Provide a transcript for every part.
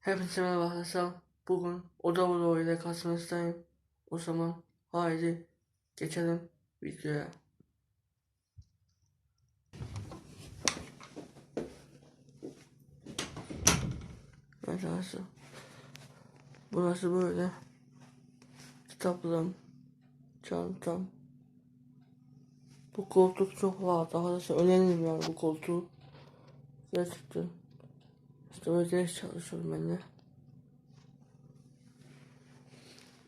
Hepinize merhaba arkadaşlar. Bugün Oda Vlog ile karşınızdayım. O zaman haydi geçelim videoya. Evet arkadaşlar. Burası böyle. Kitaplığım. Çantam. Bu koltuk çok rahat arkadaşlar. Öneririm yani bu koltuğu. Gerçekten. Böyle ders çalışıyorum ben de.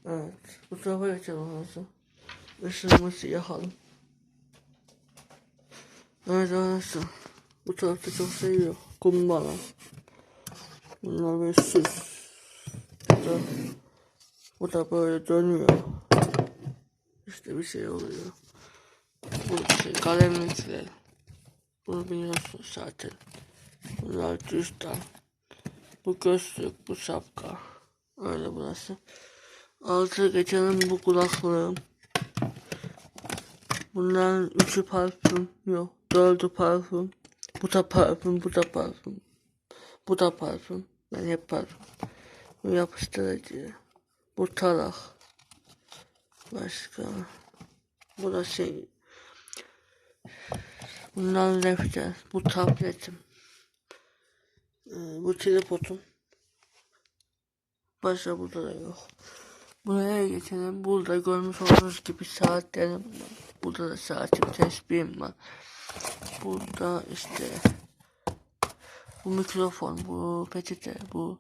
Evet. Bu tarafa geçelim arkadaşlar. Işığımızı yakalım. Evet arkadaşlar. Bu tarafta çok şey yok. Kumbara. Bunlar böyle süs. Bu da, bu da böyle dönüyor. İşte bir şey oluyor. Bu şey kalemlikler. Bunu biliyorsunuz zaten. Bunlar cüzdan. Bu gözlük, bu şapka. Öyle burası. Altı geçelim bu kulaklığım. Bunların üçü parfüm yok. Dördü parfüm. Bu da parfüm, bu da parfüm. Bu da parfüm. Ben hep parfüm. Bu yapıştırıcı. Bu tarak. Başka. Bu da şey. Bunlar defter. Bu tabletim. Bu tripodum. Başka burada da yok. Buraya geçelim. Burada görmüş olduğunuz gibi saatlerim var. Burada da saatim tesbihim var. Burada işte bu mikrofon, bu peçete, bu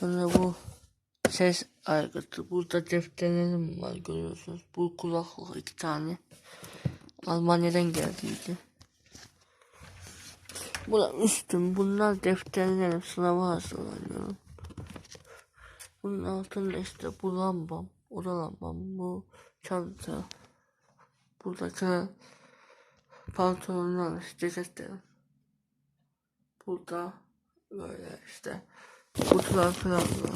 sonra bu ses aygıtı. Burada defterlerim var görüyorsunuz. Bu kulaklık iki tane. Almanya'dan geldiydi. Bu üstüm. Bunlar defterlerim. Sınava hazırlanıyorum. Bunun altında işte bu lambam. O da lambam. Bu çanta. Buradaki pantolonlar, ceketlerim. Burada böyle işte kutular falan var.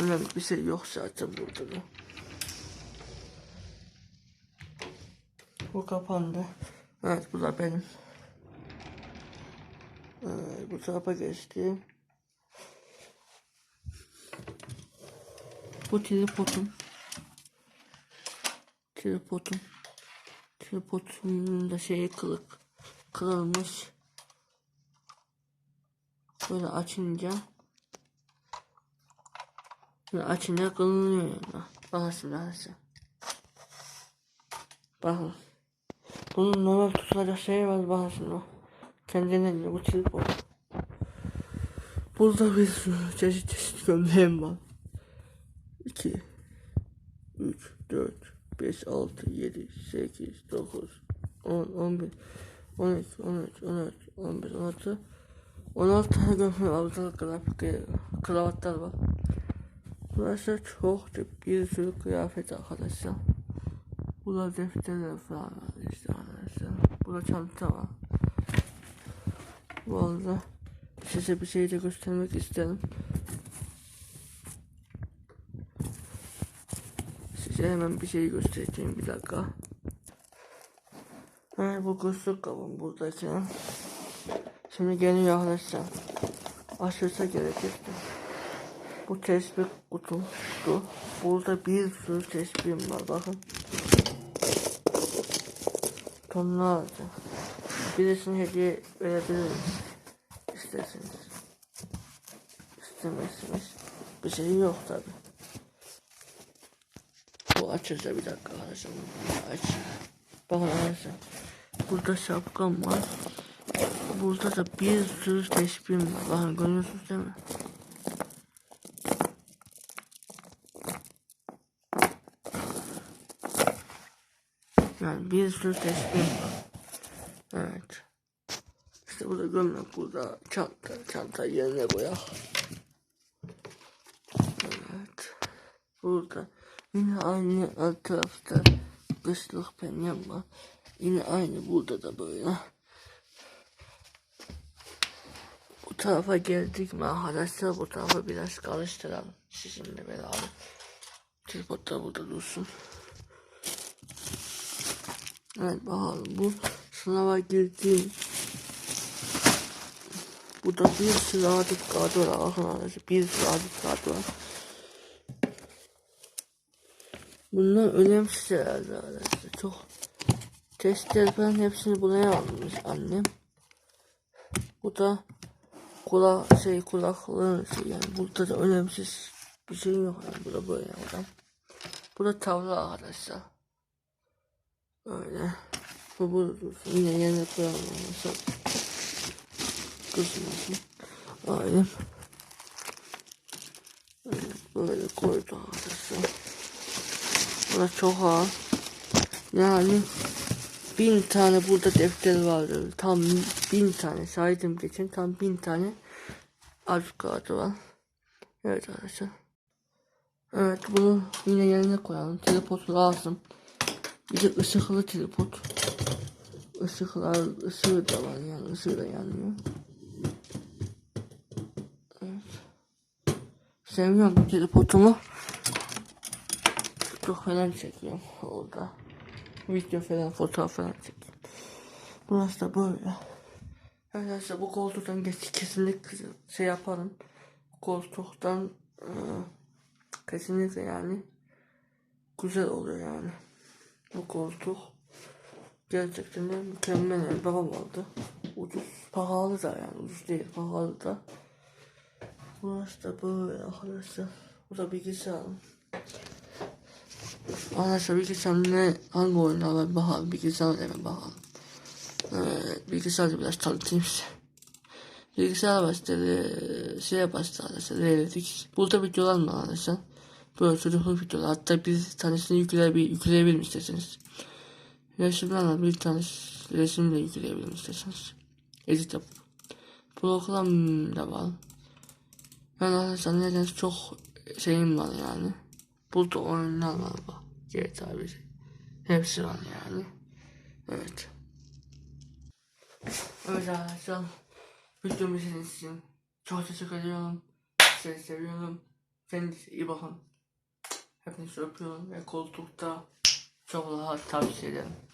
Önemli bir şey yok zaten burada da. Bu kapandı. Evet bu da benim. Bu tarafa geçti. Bu tripodum. Tripodum. Tripodumun da şeyi kırık. Kırılmış. Böyle açınca Böyle açınca kırılıyor yani. Şimdi arkadaşlar. Bakın. Bunun normal tutulacak şey var bakın şimdi. Bak. Kendinden bu tripod. Burada bir sürü çeşit çeşit gömleğim var. 2 3 4 5 6 7 8 9 10 11 12 13 14 15 16 16 tane gömleğim. Burada grafik kravatlar var. Burası çok bir sürü kıyafet arkadaşlar. Burada defterler falan işte arkadaşlar. Burada çanta var. Bu arada size bir şey de göstermek isterim. Size hemen bir şey göstereceğim bir dakika. Evet bu gözlük kabım buradaki. Şimdi geliyor arkadaşlar. Açılsa gerekirdi. Bu tespih kutum şu. Burada bir sürü tespihim var bakın. Tonlarca. Birisini hediye verebiliriz. İsterseniz. İstemezseniz. Bir şey yok tabi. Bu açılsa bir dakika arkadaşlar. Aç. Bakın arkadaşlar. Burada şapkam var. Burada da bir sürü teşbihim var. Bakın görüyorsunuz değil mi? Yani bir sürü teşbih var. Evet. İşte burada gömlek, burada çanta, çanta yerine koyak. Evet. Burada yine aynı alt tarafta kışlık penyem var. Yine aynı burada da böyle. Bu tarafa geldik mi arkadaşlar bu tarafa biraz karıştıralım. Sizinle beraber. Tripod da burada dursun. Evet bakalım bu sınava girdiğim Burada bir sürü adet kağıdı var arkadaşlar. Bir sürü adet kağıdı var. Bunlar önemsiz herhalde arkadaşlar. Çok testler falan hepsini buraya almış annem. Bu da kulak şey kulaklığın şey yani burada da önemsiz bir şey yok yani burada böyle adam. Bu da tavla arkadaşlar. Öyle. Bu. Yine. Nasıl? Kızmasın. Evet, Böyle koydu arkadaşlar. Burası çok ağır. Yani bin tane burada defter vardı. Tam bin tane saydım geçen tam bin tane arzuk kağıdı var. Evet arkadaşlar. Evet bunu yine yerine koyalım. Tripod lazım. Bir de ışıklı tripod. Işıklar, ışığı da var yani ışığı da yanıyor. Evet. Seviyorum tripodumu. Çok falan çekiyorum orada. Video falan, fotoğraf falan çekiyorum. Burası da böyle. Arkadaşlar bu koltuktan geç kesinlikle şey yaparım. Koltuktan e, kesinlikle yani güzel oluyor yani. Bu koltuk gerçekten de mükemmel yani babam aldı. Ucuz, pahalı da yani ucuz değil pahalı da. Burası da böyle arkadaşlar. Bu da bilgisayarım. Arkadaşlar bilgisayarım ne hangi oyunlar var bakalım bilgisayar hemen bakalım. Evet, bilgisayarda biraz tanıtayım size. Bilgisayar başladı, şeye başladı arkadaşlar, ilerledik. Burada videolar mı arkadaşlar? Böyle çocukluk videolar. Hatta bir tanesini yükleyebil yükleyebilirim isterseniz. Resimlerle bir tane resim de yükleyebilirim isterseniz. Edit yap. Program da var. Ben arkadaşlar nedense çok şeyim var yani. Burada oyunlar var bak. GTA 1. Hepsi var yani. Evet. Evet arkadaşlar. Videomu izlediğiniz için çok teşekkür ediyorum. Sizi seviyorum. Kendinize iyi bakın. Hepinizi öpüyorum ve koltukta çok rahat tavsiye ederim.